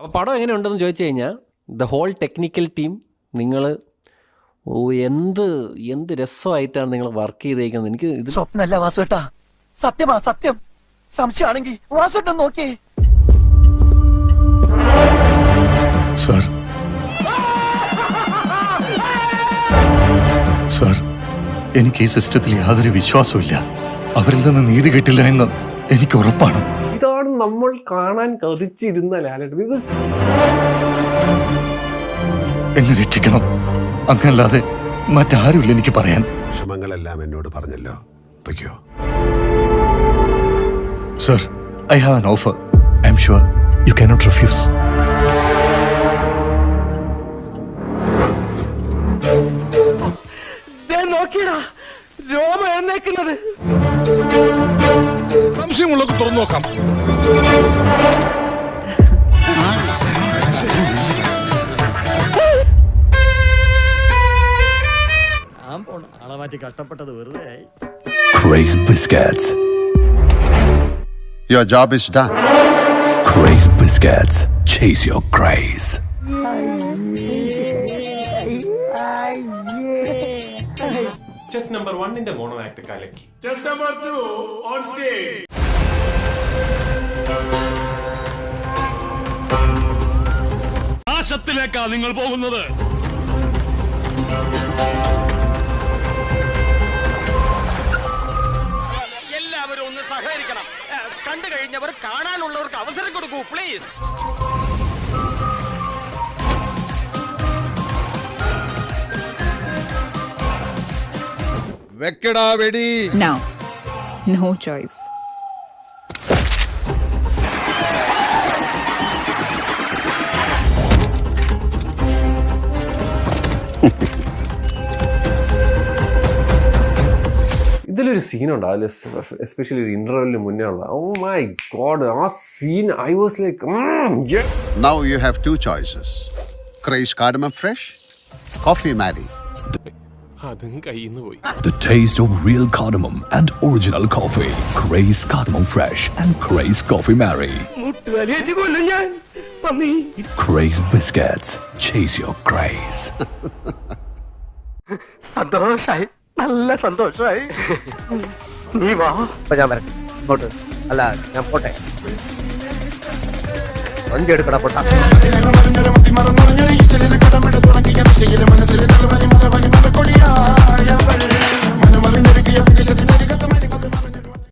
അപ്പോൾ പടം എങ്ങനെയുണ്ടെന്ന് ചോദിച്ചു കഴിഞ്ഞാൽ ദ ഹോൾ ടെക്നിക്കൽ ടീം നിങ്ങൾ ഓ എന്ത് എന്ത് രസമായിട്ടാണ് നിങ്ങൾ വർക്ക് ചെയ്തേക്കുന്നത്? എനിക്ക് ഇത് സ്വപ്നല്ല വാസുവേട്ടാ സത്യമാ സത്യം. സംശയമാണെങ്കിൽ വാസുട്ടം നോക്കിയേ സാർ. സാർ എനിക്ക് ഈ സിസ്റ്റത്തിൽ യാതൊരു വിശ്വാസവുമില്ല. അവരിൽ നിന്ന് നീതി കിട്ടില്ല എന്ന് എനിക്ക് ഉറപ്പാണ്. നമ്മൾ കാണാൻ കൊതിച്ചിരുന്ന ലാലേട്ടൻ. ബിക്കോസ് എന്നെ രക്ഷിക്കണം. അങ്ങല്ലാതെ മറ്റാരുമില്ല എനിക്ക് പറയാൻ. വിഷമങ്ങളെല്ലാം എന്നോട് പറഞ്ഞല്ലോ. പൊയ്ക്കോ sir I have an offer. I'm sure you cannot refuse. നോക്കിയടാ. രോമ എന്നേക്കുന്നത് സംശയമുള്ളവർക്ക് തുറന്നു നോക്കാം Craze Biscuits. Your job is done. Craze Biscuits. Chase your craze. ചെസ് നമ്പർ number മോണോ on കലക്കി നാശത്തിലേക്കാ നിങ്ങൾ പോകുന്നത്? എല്ലാവരും ഒന്ന് സഹകരിക്കണം. കണ്ടു കഴിഞ്ഞവർ കാണാനുള്ളവർക്ക് അവസരം കൊടുക്കൂ പ്ലീസ് വെക്കടാ വെടി. നോ no ഇതിലൊരു സീനുണ്ട് അതിൽ എസ്പെഷ്യലി ഒരു ഇന്റർവെല്ലിന് മുന്നേ ഉള്ള ഓ മൈ ഗോഡ് ആ scene I was like now you have two choices craze cardamom fresh coffee Marie അതും കയ്യിൽ നിന്ന് പോയി The taste of real cardamom and original coffee. Craze Cardamom Fresh and Craze Coffee Mary. മുട്ടുകാലിയേറ്റ് കൊല്ലും ഞാൻ പന്നി Craze Biscuits. Chase your craze. സന്തോഷായി നല്ല സന്തോഷമായി നീ വാ അപ്പൊ ഞാൻ വരട്ടെ ഇങ്ങോട്ട് അല്ല ഞാൻ പോട്ടെ വണ്ടി എടുക്കട പൊട്ടാ